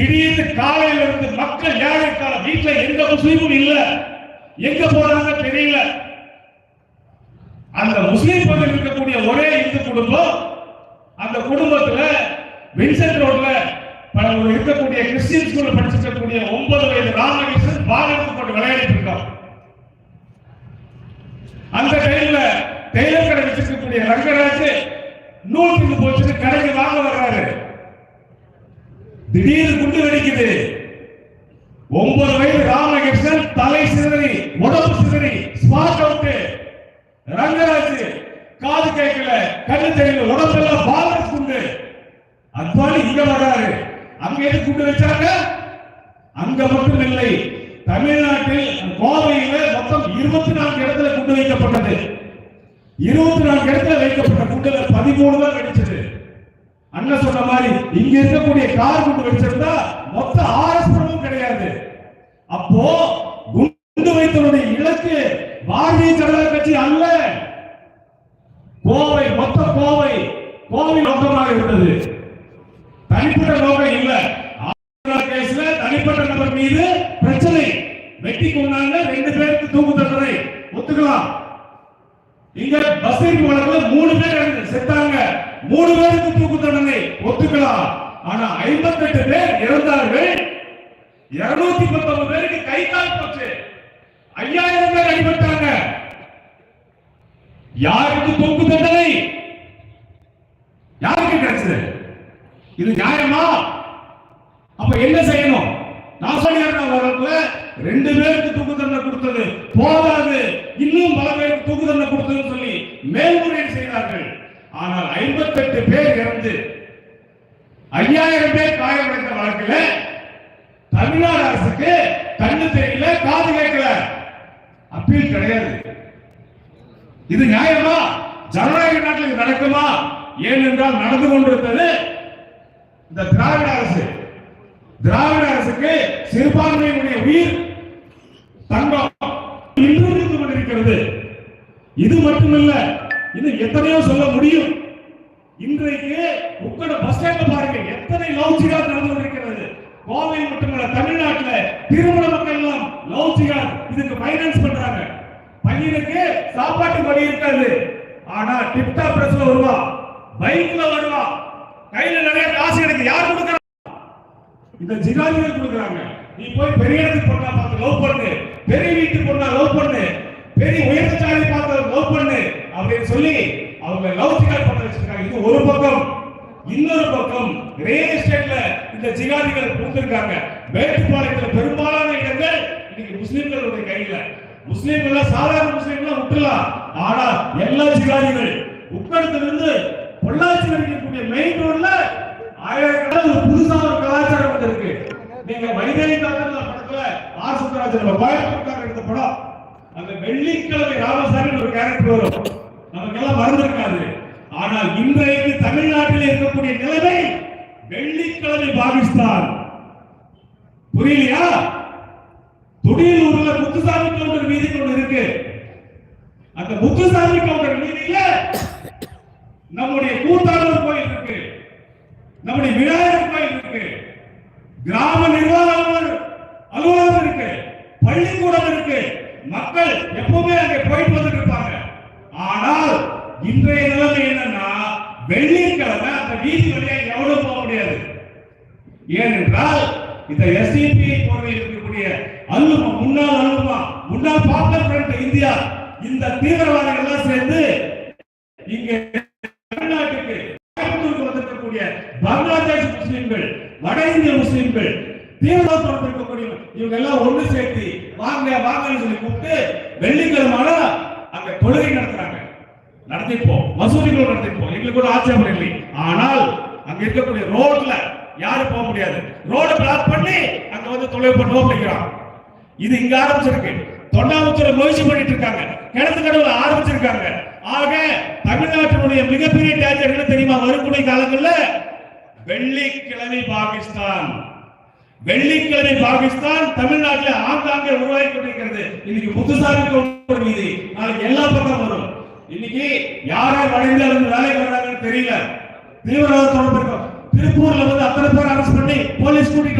திடீர்னு காலையில இருந்து மக்கள் ஏழைக்கால வீட்டுல எந்த முஸ்லீமும் இல்ல. எங்க போறாங்க தெரியல. அந்த முஸ்லீம் பகுதியில் இருக்கக்கூடிய ஒரே இந்து குடும்பம் அந்த குடும்பத்துல வின்சென்ட் ரோட்ல பல ஒரு இருக்கக்கூடிய கிறிஸ்டியன் ஸ்கூல்ல படிச்சிருக்கக்கூடிய ஒன்பது வயது ராமகிருஷ்ணன் பால் எடுத்து போட்டு விளையாடிட்டு இருக்கான். அந்த டைம்ல டெய்லர் கடை வச்சிருக்கக்கூடிய ரங்கராஜ் நூல் பின்னு போச்சுட்டு கடைக்கு வாங்க வர்றாரு. திடீர்னு குண்டு வெடிக்குது. ஒன்பது வயது ராமகிருஷ்ணன் தலை சிதறி உடம்பு சிதறி ஸ்பாட் அவுட் ரங்கராஜ் காது கேட்கல கண்ணு தெரியல உடம்பெல்லாம் பாலன்ஸ் குண்டு. அத்வானி இங்க வர்றாரு அங்க எது குண்டு வச்சாங்க? அங்க மட்டும் இல்லை தமிழ்நாட்டில் கோவையில் மொத்தம் இருபத்தி நான்கு இடத்துல குண்டு வைக்கப்பட்டது. இருபத்தி நான்கு இடத்துல வைக்கப்பட்டது. அண்ணன் சொன்ன மாதிரி இங்க இருக்கக்கூடிய கார் குண்டு வச்சிருந்தா மொத்த ஆர்எஸ் கிடையாது. அப்போ குண்டு வைத்தவருடைய இலக்கு பாரதிய ஜனதா கட்சி அல்ல. கோவை மொத்த கோவை கோவை நோக்கமாக இருந்தது. தனிப்பட்ட நோக்கம் இல்ல. கேஸ்ல தனிப்பட்ட நபர் மீது பிரச்சனை வெட்டி கொண்டாங்க ரெண்டு பேருக்கு தூக்கு தண்டனை. ஒத்துக்கலாம். இங்க பஸ்ஸின் வழக்குல மூணு பேர் செத்தாங்க. மூணு பேருக்கு தூக்கு தண்டனை ஒத்துக்கலாம் ஆனா 58 பேர் இறந்தார்கள். 219 பத்தொன்பது பேருக்கு கை கால் போச்சு. ஐயாயிரம் பேர் அடிபட்டாங்க. யாருக்கு தூக்கு தண்டனை? யாருக்கு கிடைச்சது? இது நியாயமா? அப்ப என்ன செய்யணும்? நாசனியார் வரப்புல ரெண்டு பேருக்கு தூக்கு தண்டனை கொடுத்தது. போதாது. இன்னும் பல பேருக்கு தூக்கு தண்டனை கொடுத்ததுன்னு சொல்லி மேல்முறையீடு செய்தார்கள். ஆனால் 58 பேர் இறந்து ஐயாயிரம் பேர் காயமடைந்த வழக்கில் தமிழ்நாடு அரசுக்கு கண்ணு தெரியல காது கேட்கல. அப்பீல் கிடையாது. இது நியாயமா? ஜனநாயக நாட்டில் இது நடக்குமா? ஏனென்றால் நடந்து கொண்டிருந்தது இந்த திராவிட அரசு. திராவிட அரசுக்கு சிறுபான்மையினுடைய உயிர் தங்கம் இன்று இருந்து கொண்டிருக்கிறது. இது மட்டுமல்ல இது எத்தனையோ சொல்ல முடியும். இன்றைக்கு உக்கட பஸ் ஸ்டாண்ட்ல பாருங்க எத்தனை லவ் சிகார் நடந்து கொண்டிருக்கிறது. கோவை மட்டுமல்ல தமிழ்நாட்டில் திருமண மக்கள் எல்லாம் லவ் சிகார் இதுக்கு ஃபைனான்ஸ் பண்றாங்க. பையனுக்கு சாப்பாட்டு வழி இருக்காது. ஆனா டிப்டாப் பிரஸ்ல வருவா பைக்ல வருவா. கையில நிறைய காசு எனக்கு யார் கொடுக்கறா? இந்த ஜிகாதிகள் கொடுக்குறாங்க. நீ போய் பெரிய இடத்துக்கு பொண்ணா பார்த்து லவ் பண்ணு பெரிய வீட்டு பொண்ணா லவ் பண்ணு பெரிய உயர்ந்த சாதி பார்த்து லவ் பண்ணு அப்படின்னு சொல்லி அவங்க லவ் ஜிகாத் பண்ண வச்சிருக்காங்க இது ஒரு பக்கம் இன்னொரு பக்கம் ரியல் எஸ்டேட்ல இந்த ஜிகாதிகள் கொடுத்திருக்காங்க மேட்டுப்பாளையத்துல பெரும்பாலான இடங்கள் இன்னைக்கு முஸ்லிம்களுடைய கையில. முஸ்லிம்கள் சாதாரண முஸ்லிம்கள் விட்டுலாம் ஆனா எல்லா ஜிகாதிகள் உக்கடத்திலிருந்து பொள்ளாச்சி வரைக்கும் இருக்கக்கூடிய மெயின் ரோட்ல ஆயிரக்கணக்கான ஒரு புதுசா ஒரு கலாச்சாரம் வந்து இருக்கு நீங்க வைதேகி தாக்கல படத்துல ஆர் சுந்தராஜன் நம்ம கோயம்புத்தூர்காரர் எடுத்த படம். அந்த வெள்ளிக்கிழமை ராமசாமி ஒரு கேரக்டர் வரும். நமக்கெல்லாம் மறந்துருக்காது. ஆனால் இன்றைக்கு தமிழ்நாட்டில் இருக்கக்கூடிய நிலைமை வெள்ளிக்கிழமை பாகிஸ்தான். புரியலையா? துடியலூர்ல முத்துசாமி கவுண்டர் வீதி ஒன்று இருக்கு. அந்த முத்துசாமி கவுண்டர் வீதியில நம்முடைய கூத்தாளர் கோயில் இருக்கு. நம்முடைய விநாயகர் கோயில் இருக்கு. கிராம நிர்வாக அலுவலகம் இருக்கு. பள்ளிக்கூடம் இருக்கு. மக்கள் எப்பவுமே அங்கே போயிட்டு வந்துட்டு இருப்பாங்க. ஆனால் இன்றைய நிலைமை என்னன்னா வெள்ளிக்கிழமை அந்த வீதி வழியாக எவ்வளவு போக முடியாது. ஏனென்றால் இந்த எஸ்டிபி போர்வையில் இருக்கக்கூடிய அல்லுமா முன்னாள் அல்லுமா முன்னாள் பாப்புலர் ஃப்ரண்ட் இந்தியா இந்த தீவிரவாதிகள் எல்லாம் சேர்ந்து இங்கே தமிழ்நாட்டுக்கு கோயம்புத்தூருக்கு வந்திருக்கக்கூடிய பங்களாதேஷ் முஸ்லிம்கள் வட இந்திய முஸ்லிம்கள் தீவிரவாதம் இருக்கக்கூடிய இவங்க எல்லாம் ஒன்று சேர்த்து வாங்க வாங்கன்னு சொல்லி கூப்பிட்டு வெள்ளிக்கிழமை அங்க தொழுகை நடத்துறாங்க. நடத்திப்போம். மசூதிகள் நடத்திப்போம். எங்களுக்கு ஒரு ஆட்சேபம் இல்லை. ஆனால் அங்க இருக்கக்கூடிய ரோட்ல யாரும் போக முடியாது. ரோட பிளாக் பண்ணி அங்க வந்து தொலை பண்ணுவோம் அப்படிங்கிறான் இது இங்க ஆரம்பிச்சிருக்கு. தொண்டாமுத்தூர் முயற்சி பண்ணிட்டு இருக்காங்க. கிணத்து கடவுள் ஆரம்பிச்சிருக்காங்க. ஆக தமிழ்நாட்டினுடைய மிகப்பெரிய டேஞ்சர் என்ன தெரியுமா? வருக்குனை காலங்கள்ல? வெள்ளிக்கிழமை பாகிஸ்தான். வெள்ளிக்கிழமை பாகிஸ்தான் தமிழ்நாட்டில் ஆங்காங்கே உருவாகி கொண்டிருக்கிறது. இன்னைக்கு புத்துசாமி மீது நாளைக்கு எல்லா பக்கம் வரும். இன்னைக்கு யார் வளைந்து இருந்து வேலை பண்றாங்கன்னு தெரியல. தீவிரவாத தொடர்பு திருப்பூர்ல வந்து அத்தனை பேர் அரசு பண்ணி போலீஸ் கூட்டிட்டு